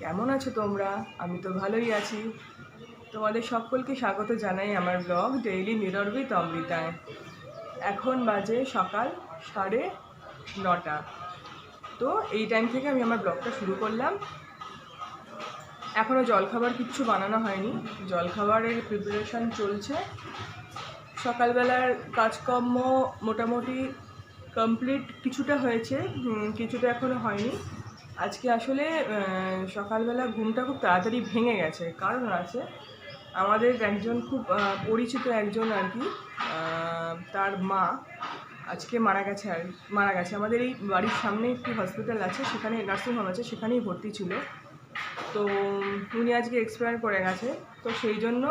কেমন আছো তোমরা? আমি তো ভালোই আছি। তোমাদের সকলকে স্বাগত জানাই আমার ব্লগ ডেইলি মিরর উইথ অমৃতায়। এখন বাজে সকাল সাড়ে নটা। তো এই টাইম থেকে আমি আমার ব্লগটা শুরু করলাম। এখনও জলখাবার কিচ্ছু বানানো হয়নি। জলখাবারের প্রিপারেশন চলছে। সকালবেলার কাজকর্ম মোটামুটি কমপ্লিট কিছুটা হয়েছে কিছুটা এখনও হয়নি। আজকে আসলে সকালবেলা ঘুমটা খুব তাড়াতাড়ি ভেঙে গেছে। কারণ আছে, আমাদের একজন খুব পরিচিত একজন আর কি তার মা আজকে মারা গেছে আর, মারা গেছে। আমাদের এই বাড়ির সামনে একটি হসপিটাল আছে, সেখানে নার্সিংহোম আছে, সেখানেই ভর্তি ছিল। তো, উনি আজকে এক্সপায়ার করে গেছে। তো সেই জন্য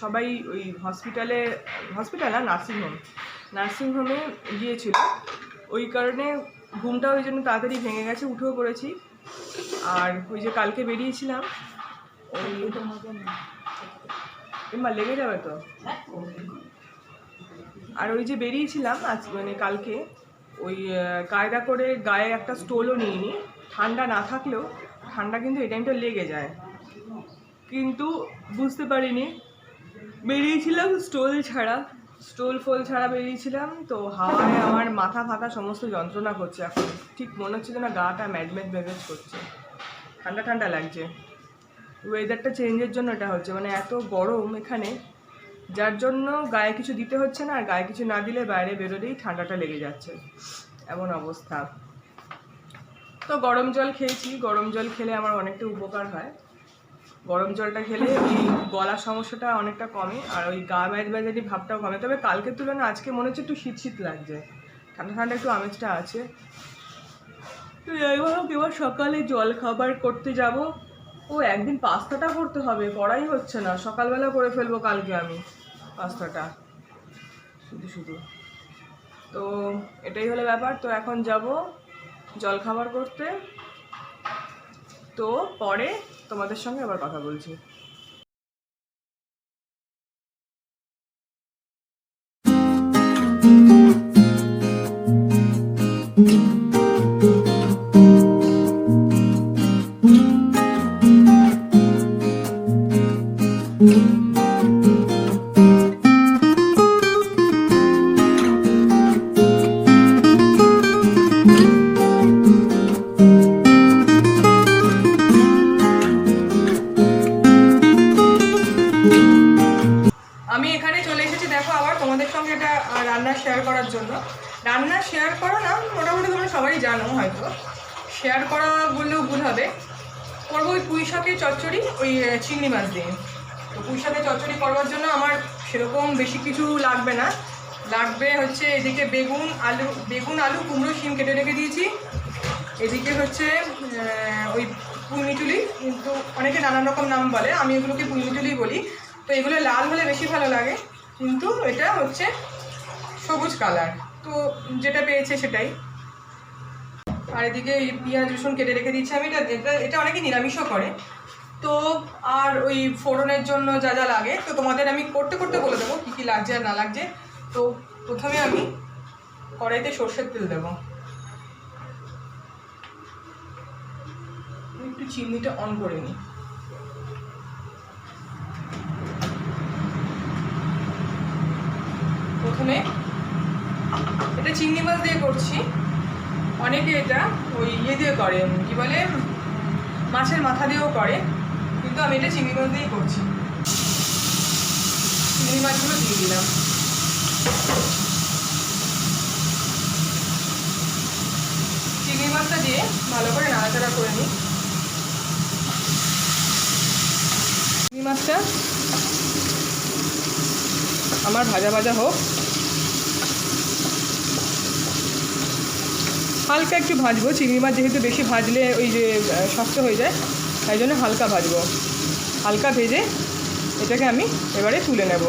সবাই ওই হসপিটালে হসপিটাল আর নার্সিংহোম নার্সিংহোমে গিয়েছিল। ওই কারণে ঘুমটা ওই জন্য তাড়াতাড়ি ভেঙে গেছে, উঠেও পড়েছি। আর ওই যে কালকে বেরিয়েছিলাম, ওই লেগে যাবে তো? আর ওই যে বেরিয়েছিলাম আজ মানে কালকে, ওই কায়দা করে গায়ে একটা স্টোলও নিইনি। ঠান্ডা না থাকলেও, ঠান্ডা কিন্তু এই টাইমটা লেগে যায়। কিন্তু বুঝতে পারিনি, বেরিয়েছিলাম স্টোল ছাড়া। স্টোল ফোল ছাড়া বেরিয়েছিলাম, তো হাওয়ায় আমার মাথা ফাথা সমস্ত যন্ত্রণা করছে এখন। ঠিক মনে হচ্ছে না গাটা ম্যাডমেড মেভেজ করছে। ঠান্ডা ঠান্ডা লাগছে। ওয়েদারটা চেঞ্জের জন্য এটা হচ্ছে। মানে এত গরম এখানে, যার জন্য গায়ে কিছু দিতে হচ্ছে না, আর গায়ে কিছু না দিলে বাইরে বেরোলেই ঠান্ডাটা লেগে যাচ্ছে। এমন অবস্থা। তো গরম জল খেয়েছি। গরম জল খেলে আমার অনেকটা উপকার হয়। গরম জলটা খেলে ওই গলার সমস্যাটা অনেকটা কমে আর ওই গা ম্যাজ ম্যাজারি ভাবটাও কমে। তবে কালকের তুলনায় আজকে মনে হচ্ছে একটু শীত শীত লাগছে। ঠান্ডা ঠান্ডা একটু আমেজটা আছে। তো যাই হোক, এবার সকালে জল খাবার করতে যাব। ও, একদিন পাস্তাটা করতে হবে করাই হচ্ছে না। সকালবেলা করে ফেলব কালকে আমি পাস্তাটা। শুধু শুধু। তো এটাই হলো ব্যাপার। তো এখন যাব জল খাবার করতে। তো পরে তোমাদের সঙ্গে আবার কথা বলছি। তোমাদের সঙ্গে এটা রান্না শেয়ার করার জন্য। রান্না শেয়ার করা না, মোটামুটি তোমরা সবাই জানো হয়তো। শেয়ার করা বললেও ভুল হবে। করব ওই পুঁই শাকের চচ্চড়ি, ওই চিংড়ি মাছ দিয়ে। তো পুঁই শাকের চচ্চড়ি করবার জন্য আমার সেরকম বেশি কিছু লাগবে না। লাগবে হচ্ছে এদিকে বেগুন, আলু বেগুন, আলু, কুমড়ো, শিম কেটে রেখে দিয়েছি। এদিকে হচ্ছে ওই পুঁইমিটুলি কিন্তু অনেকে নানান রকম নাম বলে, আমি এগুলোকে পুঁইমিটুলি বলি। তো এগুলো লাল হলে বেশি ভালো লাগে। কিন্তু এটা হচ্ছে সবুজ কালার। তো যেটা পেয়েছে সেটাই। আর এদিকে পেঁয়াজ, রসুন কেটে রেখে দিচ্ছি আমি। এটা এটা অনেকে নিরামিষও করে। তো আর ওই ফোড়নের জন্য যা যা লাগে, তো তোমাদের আমি করতে করতে বলে দেবো কী কী লাগছে আর না লাগছে। তো প্রথমে আমি কড়াইতে সর্ষের তেল দেবো। একটু চিমনিটা অন করে নিই। প্রথমে। এটা চিংড়ি মাছ দিয়ে করছি। অনেকে এটা ওই ইয়ে দিয়ে করে, কি বলে, মাছের মাথা দিয়েও করে, কিন্তু আমি এটা চিংড়ি মাছ দিয়েই করছি। চিংড়ি মাছগুলো দিয়ে দিলাম। চিংড়ি মাছটা দিয়ে ভালো করে নাড়াচাড়া করে নিই। চিংড়ি মাছটা আমার ভাজা ভাজা হোক। হালকা একটু ভাজবো, চিংড়ি মাছ যেহেতু বেশি ভাজলে ওই যে শক্ত হয়ে যায়, তাই জন্য হালকা ভাজবো। হালকা ভেজে এটাকে আমি এবারে তুলে নেব।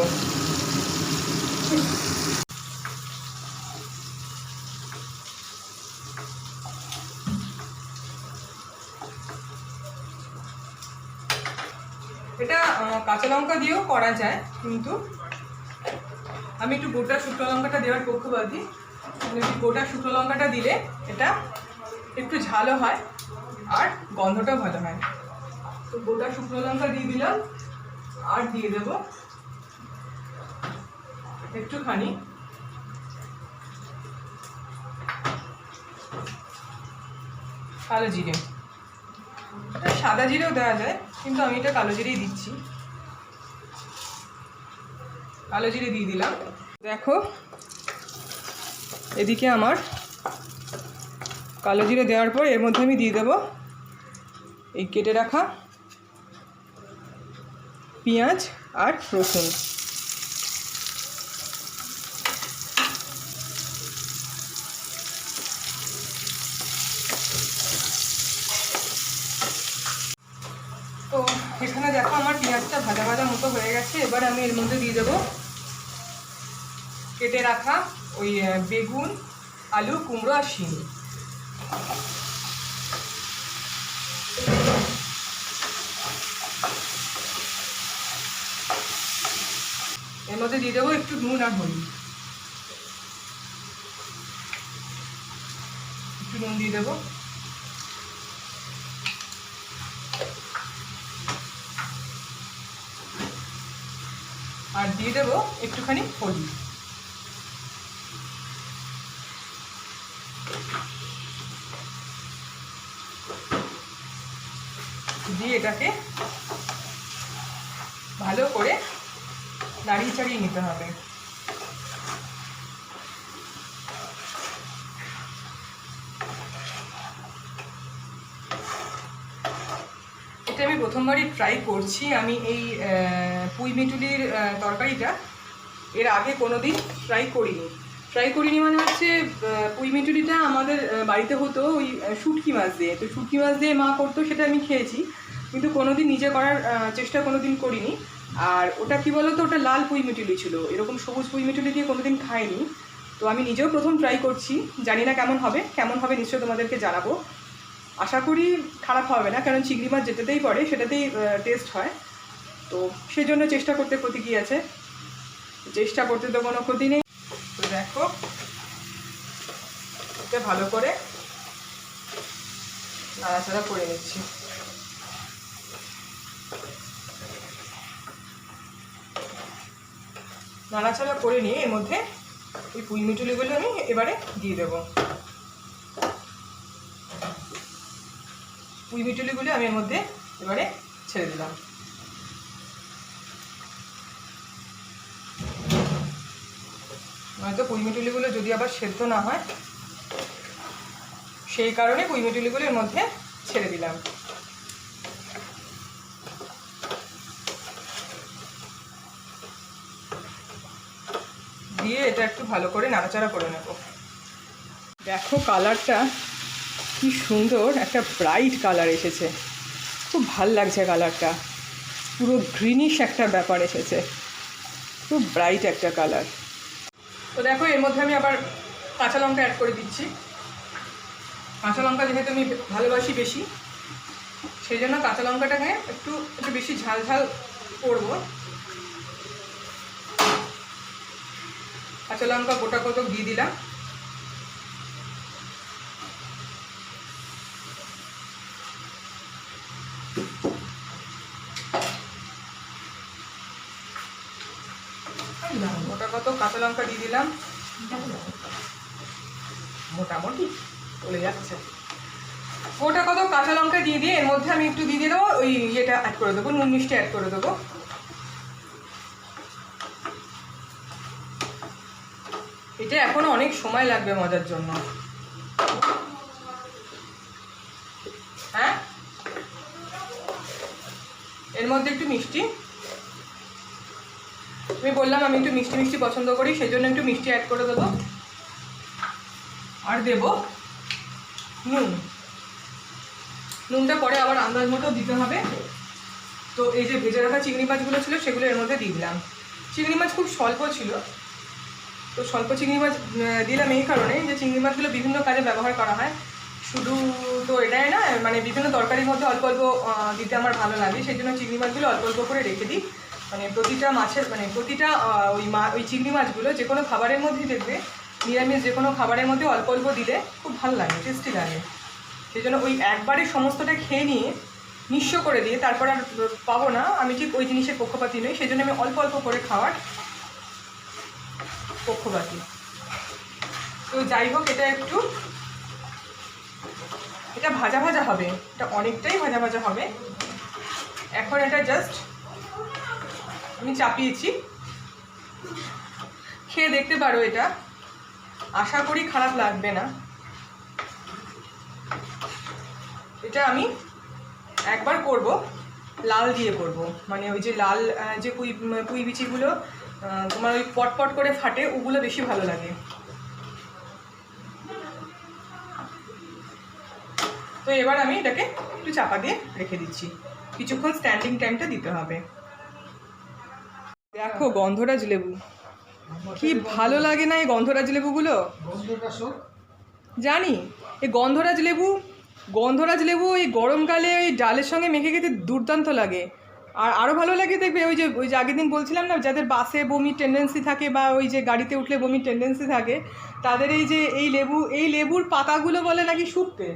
এটা কাঁচা লঙ্কা দিয়েও করা যায়, কিন্তু আমি একটু গোটা শুকনো লঙ্কাটা দেওয়ার পক্ষপাতি। মানে গোটা শুকনো লঙ্কাটা দিলে এটা একটু ঝালও হয় আর গন্ধটাও ভালো হয়। তো গোটা শুকনো লঙ্কা দিয়ে দিলাম আর দিয়ে দেবো একটুখানি। কালো জিরে। এটা সাদা জিরেও দেওয়া যায়, কিন্তু আমি এটা কালো জিরেই দিচ্ছি। কালো জিরে দিয়ে দিলাম। দেখো, এদিকে আমার কালো জিরে দেওয়ার পর এর মধ্যে আমি দিয়ে দেবো এই কেটে রাখা পেঁয়াজ আর রসুন। তো এখানে দেখো আমার পেঁয়াজটা ভাজা ভাজা মতো হয়ে গেছে। এবার আমি এর মধ্যে দিয়ে দেবো কেটে রাখা ওই বেগুন, আলু, কুমড়ো আর শিম। এর মধ্যে দিয়ে দেবো একটু নুন আর হলুদ। একটু নুন দিয়ে দেবো। আর দিয়ে দেবো একটুখানি হলুদ দিয়ে এটাকে ভালো করে নাড়িয়ে চাড়িয়ে নিতে হবে। এটা আমি প্রথমবারই ট্রাই করছি। আমি এই পুঁই মিটুলির তরকারিটা এর আগে কোনো দিন ট্রাই করিনি। ট্রাই করিনি মানে হচ্ছে পুঁই মিটুলিটা আমাদের বাড়িতে হতো ওই শুটকি মাছ দিয়ে। তো শুটকি মাছ দিয়ে মা করতো, সেটা আমি খেয়েছি। কিন্তু কোনোদিন নিজে করার চেষ্টা কোনোদিন করিনি। আর ওটা কি বলতো, ওটা লাল পুঁই মিটুলি ছিল। এরকম সবুজ পুঁই মিটুলি দিয়ে কোনোদিন খাইনি। তো আমি নিজেও প্রথম ট্রাই করছি। জানি না কেমন হবে। কেমন হবে নিশ্চয়ই তোমাদেরকে জানাব। আশা করি খারাপ হবে না, কারণ চিংড়ি মাছ যেটাতেই পড়ে, সেটাতেই টেস্ট হয়। তো সেজন্য চেষ্টা করতে ক্ষতি কী আছে? চেষ্টা করতে তো কোনো ক্ষতি নেই। দেখো ভালো করে নাড়াচাড়া করে নিচ্ছি। নাড়াচাড়া করে নিয়ে এর মধ্যে এই পুঁই মিটুলিগুলো আমি এবারে দিয়ে দেবো। পুঁই মিটুলিগুলো আমি এর মধ্যে এবারে ছেড়ে দিলাম। নয়তো পুঁই মিটুলিগুলো যদি আবার সেদ্ধ না হয়, সেই কারণে পুঁই মিটুলিগুলো এর মধ্যে ছেড়ে দিলাম। দিয়ে এটা একটু ভালো করে নাড়াচাড়া করে নেব। দেখো কালারটা কি সুন্দর, একটা ব্রাইট কালার এসেছে। খুব ভালো লাগছে কালারটা। পুরো গ্রিনিশ একটা ব্যাপার এসেছে। খুব ব্রাইট একটা কালার তো দেখো, এর মধ্যে আমি আবার কাঁচা লঙ্কা অ্যাড করে দিচ্ছি। কাঁচা লঙ্কা যেহেতু আমি ভালোবাসি বেশি, সেই জন্য কাঁচা লঙ্কাটাকে একটু একটু বেশি ঝাল ঝাল করব। কাঁচা লঙ্কা গোটা কত দিয়ে দিলাম। মোটা কত? কাঁচা লঙ্কা দিয়ে দিলাম। মোটামুটি চলে যাচ্ছে। গোটা কত? কাঁচা লঙ্কা দিয়ে দিয়ে এর মধ্যে আমি একটু দিয়ে দিয়ে দেবো, ওই ইয়েটা অ্যাড করে দেবো, নুন মিষ্টি অ্যাড করে দেবো। এটা এখনও অনেক সময় লাগবে মজার জন্য। হ্যাঁ? এর মধ্যে একটু মিষ্টি। আমি বললাম আমি একটু মিষ্টি মিষ্টি পছন্দ করি সেই জন্য একটু মিষ্টি অ্যাড করে দেবো। আর দেব নুন। নুনটা পরে আবার আন্দাজ মতো দিতে হবে। তো এই যে ভেজে রাখা চিংড়ি মাছগুলো ছিল, সেগুলো এর মধ্যে দিয়ে দিলাম। চিংড়ি মাছ খুব স্বল্প ছিল। তো স্বল্প চিংড়ি মাছ দিলাম এই কারণে যে চিংড়ি মাছগুলো বিভিন্ন কাজে ব্যবহার করা হয়। শুধু তো এটাই না মানে বিভিন্ন তরকারির মধ্যে অল্প অল্প দিতে আমার ভালো লাগে। সেই জন্য চিংড়ি মাছগুলো অল্প অল্প করে রেখে দিই। মানে প্রতিটা মাছের মানে প্রতিটা ওই মা, ওই চিংড়ি মাছগুলো যে কোনো খাবারের মধ্যেই দেখবে। নিরামিষ যে কোনো খাবারের মধ্যে অল্প অল্প দিলে খুব ভালো লাগে টেস্টি লাগে। সেই জন্য ওই একবারে সমস্তটা খেয়ে নিয়ে, নিঃস্ব করে দিয়ে তারপর আর পাবো না। আমি ঠিক ওই জিনিসের পক্ষপাতি নই, সেই জন্য আমি অল্প অল্প করে খাওয়ার পক্ষপাতি। তো যাই হোক, এটা একটু, এটা ভাজা ভাজা হবে। এটা অনেকটাই ভাজা ভাজা হবে। এখন এটা জাস্ট আমি চাপিয়েছি। খেয়ে দেখতে পারো এটা। আশা করি খারাপ লাগবে না। এটা আমি একবার করব, লাল দিয়ে করব। মানে ওই যে লাল যে পুই পুই বিচিগুলো তোমার ওই পটপট করে ফাটে, ওগুলো বেশি ভালো লাগে। তো এবার আমি এটাকে একটু চাপা দিয়ে রেখে দিচ্ছি। কিছুক্ষণ স্ট্যান্ডিং টাইমটা দিতে হবে। দেখো, গন্ধরাজ লেবু। কি ভালো লাগে না এই গন্ধরাজ লেবুগুলো? জানি, এই গন্ধরাজ লেবু গন্ধরাজ লেবু এই গরমকালে ওই ডালের সঙ্গে মেখে খেতে দুর্দান্ত লাগে। আর আরও ভালো লাগে দেখবে ওই যে ওই যে আগের দিন বলছিলাম না যাদের বাসে বমির টেন্ডেন্সি থাকে বা ওই যে গাড়িতে উঠলে বমির টেন্ডেন্সি থাকে তাদের এই যে এই লেবু এই লেবুর পাতাগুলো বলে নাকি শুকতে।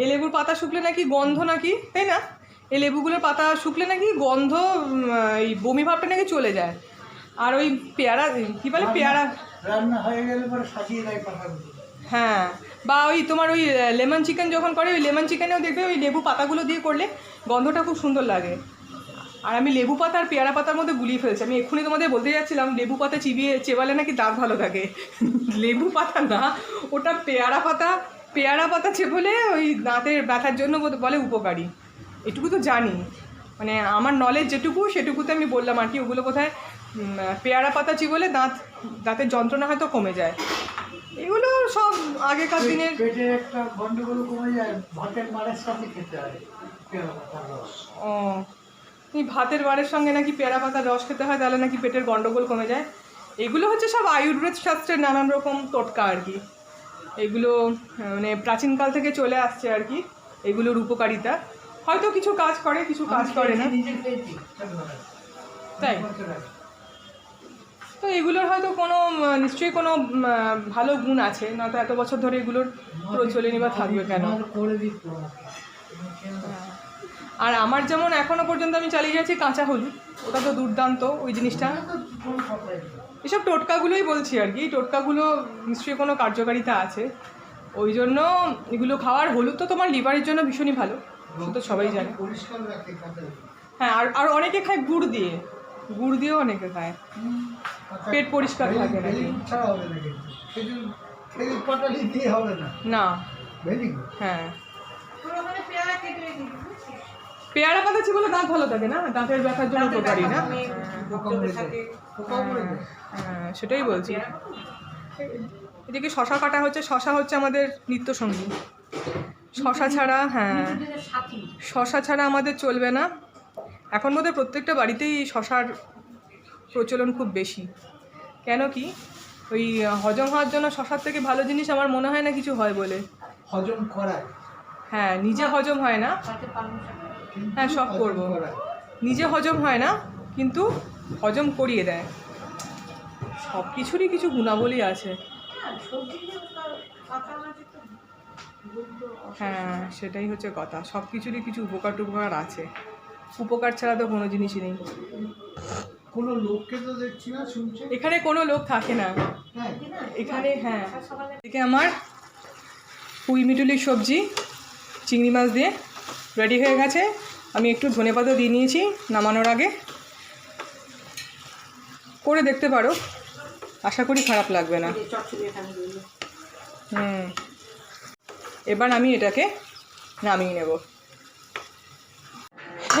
এই লেবুর পাতা শুকলে নাকি গন্ধ নাকি তাই না? এই লেবুগুলোর পাতা শুকলে নাকি গন্ধ এই বমি ভাবটা নাকি চলে যায়। আর ওই পেয়ারা কী বলে পেয়ারা? রান্না হয়ে গেলে পরে সাজিয়ে দেয় পাখাগুলো হ্যাঁ বা ওই তোমার ওই লেমন চিকেন যখন করে ওই লেমন চিকেনেও দেখবে ওই লেবু পাতাগুলো দিয়ে করলে গন্ধটা খুব সুন্দর লাগে। আর আমি লেবু পাতা আর পেয়ারা পাতার মধ্যে গুলিয়ে ফেলছি। আমি এক্ষুনি তোমাদের বলতে যাচ্ছিলাম লেবু পাতা চিবিয়ে চেবালে নাকি দাঁত ভালো থাকে? লেবু পাতা না ওটা পেয়ারা পাতা পেয়ারা পাতা চেপলে ওই দাঁতের ব্যথার জন্য বলে উপকারী। এটুকু তো জানি। মানে আমার নলেজ যেটুকু সেটুকুতে আমি বললাম আর কি ওগুলো কোথায় পেয়ারা পাতা চিবলে দাঁত দাঁতের যন্ত্রণা হয়তো কমে যায়। এগুলো সব আগেকার দিনের একটা গন্ডগোল কমে যায় ভাতের মারের সাথে খেতে হয় পেয়ারা পাতার রস। ও ভাতের বারের সঙ্গে নাকি পেয়ারা পাতার রস খেতে হয় তাহলে নাকি পেটের গণ্ডগোল কমে যায়। এগুলো হচ্ছে সব আয়ুর্বেদ শাস্ত্রের নানান রকম টোটকা আর কি। এগুলো মানে প্রাচীনকাল থেকে চলে আসছে আর কি এগুলোর উপকারিতা। হয়তো কিছু কাজ করে কিছু কাজ করে না। তাই? তো এগুলোর হয়তো কোনো নিশ্চয়ই কোনো ভালো গুণ আছে নয়তো এত বছর ধরে এগুলোর প্রচলনই বা থাকবে কেন? করে আর আমার যেমন এখনও পর্যন্ত আমি চালিয়ে যাচ্ছি কাঁচা হলুদ ওটা তো দুর্দান্ত ওই জিনিসটা। এসব টোটকাগুলোই বলছি আর কি টোটকাগুলো নিশ্চয়ই কোনো কার্যকারিতা আছে। ওই জন্য এগুলো খাওয়ার হলুদ তো তোমার লিভারের জন্য ভীষণই ভালো সে তো সবাই জানে। হ্যাঁ আর আর অনেকে খায় গুড় দিয়ে গুড় দিয়েও অনেকে খায়। পেট পরিষ্কার থাকে নাকি? ভেলি হবে না না না ভেরি গুড হ্যাঁ পেয়ারা পাতা বলে দাঁত ভালো থাকে না? দাঁতের ব্যথার জন্য উপকারী না? মরে যায়। হ্যাঁ। সেটাই বলছি। এদিকে শশা কাটা হচ্ছে শশা হচ্ছে আমাদের নিত্য সঙ্গী শশা ছাড়া হ্যাঁ। শশা ছাড়া আমাদের চলবে না। এখন বোধহয় প্রত্যেকটা বাড়িতেই শশার প্রচলন খুব বেশি। কেন কি? ওই হজম হওয়ার জন্য শশার থেকে ভালো জিনিস আমার মনে হয় না কিছু হয় বলে। হজম করায়। হ্যাঁ নিজে হজম হয় না। হ্যাঁ, সব করব। নিজে হজম হয় না কিন্তু হজম করিয়ে দেয়। সব কিছুরই কিছু গুণাবলী আছে। হ্যাঁ সেটাই হচ্ছে কথা। সব কিছুরই কিছু উপকার টুপকার আছে। উপকার ছাড়া তো কোনো জিনিসই নেই। কোনো লোককে তো দেখছি না শুনছে? এখানে কোনো লোক থাকে না। হ্যাঁ। এখানে হ্যাঁ। এদিকে আমার পুঁই মিটুলির সবজি চিংড়ি মাছ দিয়ে রেডি হয়ে গেছে। আমি একটু ধনেপাতা দিয়ে নিয়েছি নামানোর আগে। করে দেখতে পারো। আশা করি খারাপ লাগবে না। হুম। এবার আমি এটাকে নামিয়ে নেব।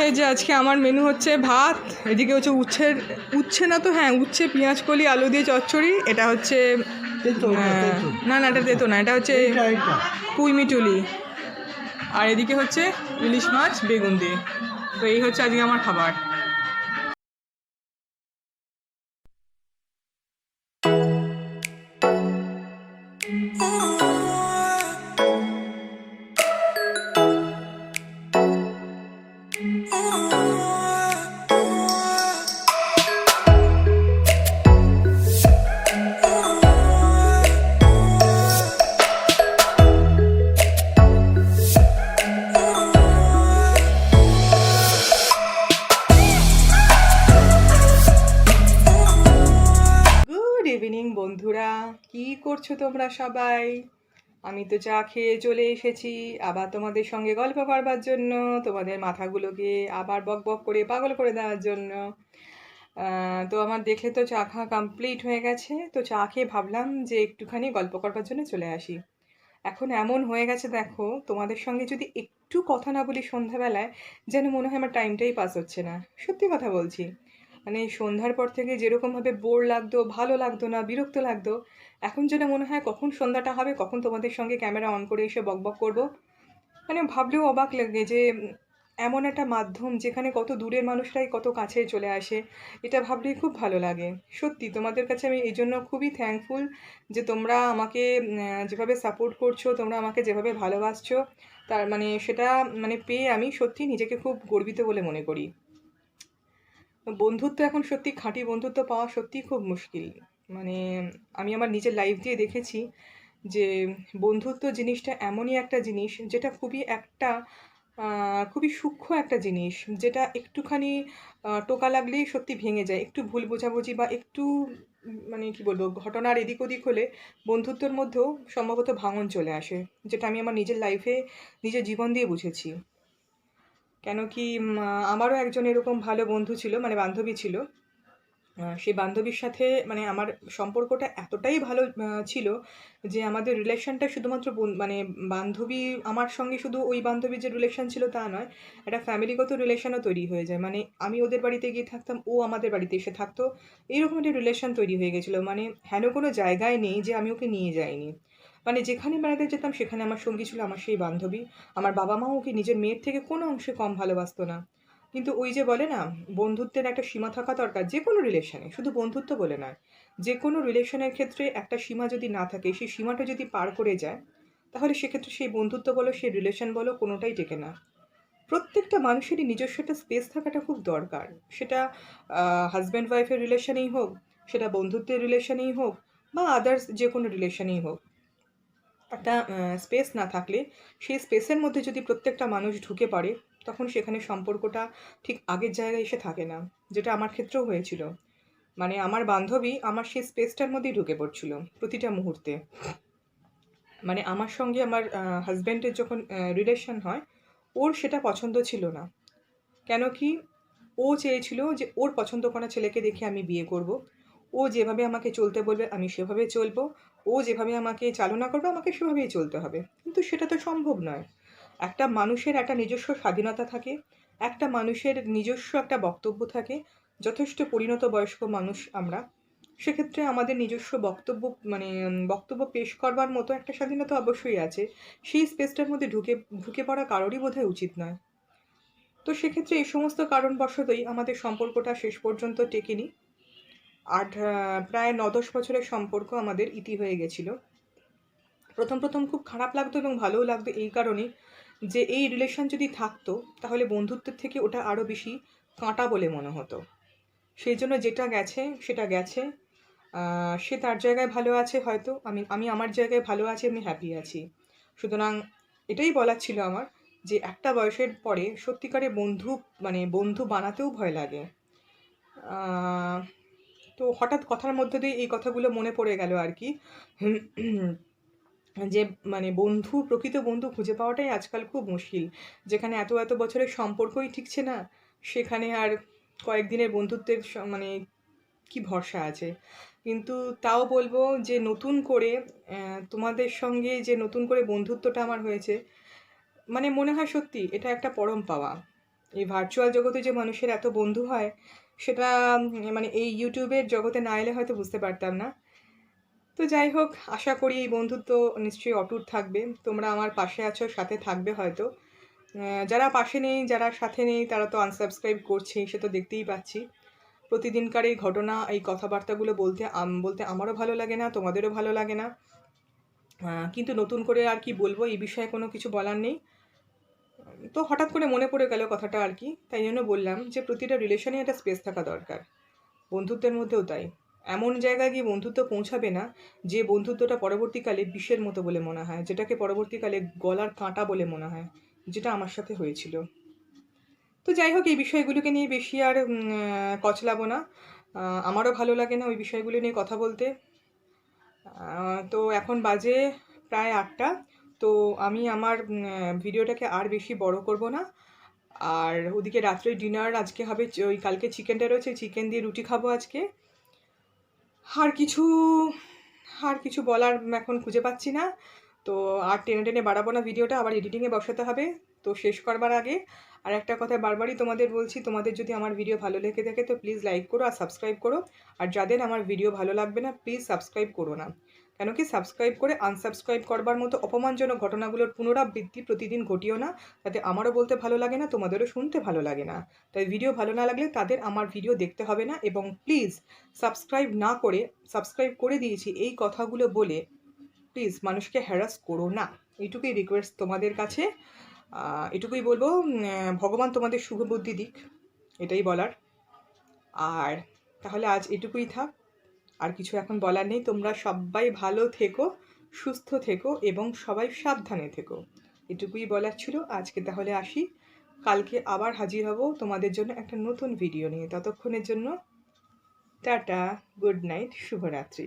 এই যে আজকে আমার মেনু হচ্ছে ভাত এদিকে হচ্ছে উচ্ছের উচ্ছে না তো হ্যাঁ উচ্ছে পেঁয়াজ কলি আলু দিয়ে চচ্চড়ি এটা হচ্ছে হ্যাঁ, না না এটা তেতো না এটা হচ্ছে এইটা এইটা। মিটুলি। আর এদিকে হচ্ছে ইলিশ মাছ বেগুন দিয়ে। তো এই হচ্ছে আজকে আমার খাবার। Oh করছ তোমরা সবাই? আমি তো চা খেয়ে চলে এসেছি, আবার তোমাদের সঙ্গে গল্প করবার জন্য, তোমাদের মাথাগুলোকে আবার বক বক করে পাগল করে দেওয়ার জন্য। তো আমার দেখলে তো চা খাওয়া কমপ্লিট হয়ে গেছে, তো চা খেয়ে ভাবলাম যে একটুখানি গল্প করবার জন্য চলে আসি। এখন এমন হয়ে গেছে দেখো, তোমাদের সঙ্গে যদি একটু কথা না বলি সন্ধ্যাবেলায়, যেন মনে হয় আমার টাইমটাই পাস হচ্ছে না। সত্যি কথা বলছি। মানে সন্ধ্যার পর থেকে যেরকমভাবে বোর লাগতো, ভালো লাগতো না, বিরক্ত লাগতো এখন যেন মনে হয় কখন সন্ধ্যাটা হবে, কখন তোমাদের সঙ্গে ক্যামেরা অন করে এসে বকবক করব? মানে ভাবলেও অবাক লাগে যে এমন একটা মাধ্যম যেখানে কত দূরের মানুষরাই কত কাছে চলে আসে, এটা ভাবলেই খুব ভালো লাগে। সত্যি, তোমাদের কাছে আমি এই জন্য খুবই থ্যাঙ্কফুল যে তোমরা আমাকে যেভাবে সাপোর্ট করছ, তোমরা আমাকে যেভাবে ভালোবাসছো, তার মানে সেটা মানে পেয়ে আমি সত্যি নিজেকে খুব গর্বিত বলে মনে করি। বন্ধুত্ব এখন সত্যি খাঁটি বন্ধুত্ব পাওয়া সত্যিই খুব মুশকিল। মানে আমি আমার নিজের লাইফ দিয়ে দেখেছি যে বন্ধুত্ব জিনিসটা এমনই একটা জিনিস যেটা খুবই একটা খুবই সূক্ষ্ম একটা জিনিস যেটা একটুখানি টোকা লাগলেই সত্যি ভেঙে যায়। একটু ভুল বোঝাবুঝি বা একটু মানে কি বলব, ঘটনার এদিক ওদিক হলে বন্ধুত্বের মধ্যেও সম্ভবত ভাঙন চলে আসে, যেটা আমি আমার নিজের লাইফে নিজের জীবন দিয়ে বুঝেছি। কেন কি আমারও একজন এরকম ভালো বন্ধু ছিল মানে বান্ধবী ছিল। সেই বান্ধবীর সাথে মানে আমার সম্পর্কটা এতটাই ভালো ছিল যে আমাদের রিলেশনটা শুধুমাত্র মানে বান্ধবী আমার সঙ্গে শুধু ওই বান্ধবীর যে রিলেশন ছিল তা নয়, একটা ফ্যামিলিগত রিলেশনও তৈরি হয়ে যায়। মানে আমি ওদের বাড়িতে গিয়ে থাকতাম, ও আমাদের বাড়িতে এসে থাকতো, এইরকম একটা রিলেশন তৈরি হয়ে গেছিল। মানে হেন কোনো জায়গায় নেই যে আমি ওকে নিয়ে যাইনি। মানে যেখানে বেড়াতে যেতাম সেখানে আমার সঙ্গী ছিল আমার সেই বান্ধবী। আমার বাবা মাও ওকে নিজের মেয়ের থেকে কোনো অংশে কম ভালোবাসতো না। কিন্তু ওই যে বলে না, বন্ধুত্বের একটা সীমা থাকা দরকার, যে কোনো রিলেশনে শুধু বন্ধুত্ব বলে নয়। যে কোনো রিলেশনের ক্ষেত্রে একটা সীমা যদি না থাকে, সেই সীমাটা যদি পার করে যায়, তাহলে সেক্ষেত্রে সেই বন্ধুত্ব বলো, সেই রিলেশন বলো, কোনোটাই টেকে না। প্রত্যেকটা মানুষেরই নিজস্ব একটা স্পেস থাকাটা খুব দরকার। সেটা হাজব্যান্ড ওয়াইফের রিলেশনেই হোক, সেটা বন্ধুত্বের রিলেশনেই হোক, বা আদার্স যে কোনো রিলেশনেই হোক। একটা স্পেস না থাকলে, সেই স্পেসের মধ্যে যদি প্রত্যেকটা মানুষ ঢুকে পড়ে তখন সেখানে সম্পর্কটা ঠিক আগের জায়গায় এসে থাকে না, যেটা আমার ক্ষেত্রেও হয়েছিল। মানে আমার বান্ধবী আমার সেই স্পেসটার মধ্যেই ঢুকে পড়ছিল প্রতিটা মুহূর্তে। মানে আমার সঙ্গে আমার হাজব্যান্ডের যখন রিলেশন হয়, ওর সেটা পছন্দ ছিল না। কেন কি? ও চেয়েছিল যে ওর পছন্দ করা ছেলেকে দেখে আমি বিয়ে করব। ও যেভাবে আমাকে চলতে বলবে, আমি সেভাবে চলবো। ও যেভাবে আমাকে চালনা করবে, আমাকে সেভাবেই চলতে হবে। কিন্তু সেটা তো সম্ভব নয়। একটা মানুষের একটা নিজস্ব স্বাধীনতা থাকে, একটা মানুষের নিজস্ব একটা বক্তব্য থাকে, যথেষ্ট পরিণত বয়স্ক মানুষ আমরা। সেক্ষেত্রে আমাদের নিজস্ব বক্তব্য মানে বক্তব্য পেশ করবার মতো একটা স্বাধীনতা অবশ্যই আছে। সেই স্পেসটার মধ্যে ঢুকে ঢুকে পড়া কারোরই বোধহয় উচিত নয়। তো সেক্ষেত্রে এই সমস্ত কারণবশতই আমাদের সম্পর্কটা শেষ পর্যন্ত টেকেনি। আট প্রায় ন দশ বছরের সম্পর্ক আমাদের ইতি হয়ে গেছিল। প্রথম প্রথম খুব খারাপ লাগতো এবং ভালোও লাগতো এই কারণে যে এই রিলেশন যদি থাকতো, তাহলে বন্ধুত্বের থেকে ওটা আরও বেশি কাঁটা বলে মনে হতো। সেই জন্য যেটা গেছে, সেটা গেছে। সে তার জায়গায় ভালো আছে হয়তো, আমি আমি আমার জায়গায় ভালো আছি, আমি হ্যাপি আছি। সুতরাং এটাই বলার ছিল আমার যে একটা বয়সের পরে সত্যিকারে বন্ধু মানে বন্ধু বানাতেও ভয় লাগে। তো হঠাৎ কথার মধ্যে দিয়ে এই কথাগুলো মনে পড়ে গেল আর কি। যে মানে বন্ধু, প্রকৃত বন্ধু খুঁজে পাওয়াটাই আজকাল খুব মুশকিল। যেখানে এত এত বছরের সম্পর্কই ঠিকছে না, সেখানে আর কয়েকদিনের বন্ধুত্বের মানে কি ভরসা আছে? কিন্তু তাও বলব যে নতুন করে তোমাদের সঙ্গে যে নতুন করে বন্ধুত্বটা আমার হয়েছে মানে মনে হয় সত্যি এটা একটা পরম পাওয়া। এই ভার্চুয়াল জগতে যে মানুষের এত বন্ধু হয়, সেটা মানে এই ইউটিউবের জগতে না এলে হয়তো বুঝতে পারতাম না। তো যাই হোক, আশা করি এই বন্ধুত্ব নিশ্চয়ই অটুট থাকবে। তোমরা আমার পাশে আছো, সাথে থাকবে হয়তো। যারা পাশে নেই, যারা সাথে নেই, তারা তো আনসাবস্ক্রাইব করছেই, সে তো দেখতেই পাচ্ছি। প্রতিদিনকার এই ঘটনা, এই কথাবার্তাগুলো বলতে বলতে আমারও ভালো লাগে না, তোমাদেরও ভালো লাগে না। কিন্তু নতুন করে আর কি বলব, এই বিষয়ে কোনো কিছু বলার নেই। তো হঠাৎ করে মনে পড়ে গেল কথাটা আর কি। তাই জন্য বললাম যে, প্রতিটা রিলেশনে একটা স্পেস থাকা দরকার। বন্ধুত্বের মধ্যেও তাই। এমন জায়গায় গিয়ে বন্ধুত্ব পৌঁছাবে না যে বন্ধুত্বটা পরবর্তীকালে বিষের মতো বলে মনে হয়, যেটাকে পরবর্তীকালে গলার কাঁটা বলে মনে হয়, যেটা আমার সাথে হয়েছিল। তো যাই হোক, এই বিষয়গুলোকে নিয়ে বেশি আর কচলাবো না। আমারও ভালো লাগে না ওই বিষয়গুলো নিয়ে কথা বলতে। তো এখন বাজে প্রায় আটটা। তো আমি আমার ভিডিওটাকে আর বেশি বড় করব না। আর ওদিকে রাত্রে ডিনার আজকে হবে, ওই কালকে চিকেনটা রয়েছে চিকেন দিয়ে রুটি খাব আজকে। আর কিছু আর কিছু বলার এখন খুঁজে পাচ্ছি না। তো আর টেনে টেনে বাড়াবো না ভিডিওটা, আবার এডিটিংয়ে বসাতে হবে। তো শেষ করবার আগে আর একটা কথা বারবারই তোমাদের বলছি, তোমাদের যদি আমার ভিডিও ভালো লেগে থাকে তো প্লিজ লাইক করো আর সাবস্ক্রাইব করো। আর যাদের আমার ভিডিও ভালো লাগবে না প্লিজ সাবস্ক্রাইব করো না। কেন কি সাবস্ক্রাইব করে আনসাবস্ক্রাইব করবার মতো অপমানজনক ঘটনাগুলোর পুনরাবৃত্তি প্রতিদিন ঘটিও না। তাতে আমারও বলতে ভালো লাগে না, তোমাদেরও শুনতে ভালো লাগে না। তাই ভিডিও ভালো না লাগলে তাদের আমার ভিডিও দেখতে হবে না এবং প্লিজ সাবস্ক্রাইব না করে সাবস্ক্রাইব করে দিয়েছি এই কথাগুলো বলে প্লিজ মানুষকে হ্যারাস করো না। এইটুকুই রিকোয়েস্ট তোমাদের কাছে। এটুকুই বলব ভগবান তোমাদের শুভ বুদ্ধি দিক, এটাই বলার। আর তাহলে আজ এটুকুই থাক। আর কিছু এখন বলার নেই। তোমরা সবাই ভালো থেকো, সুস্থ থেকো এবং সবাই সাবধানে থেকো। এটুকুই বলার ছিল। আজকে তাহলে আসি। কালকে আবার হাজির হব তোমাদের জন্য একটা নতুন ভিডিও নিয়ে। ততক্ষণের জন্য টাটা গুড নাইট শুভরাত্রি।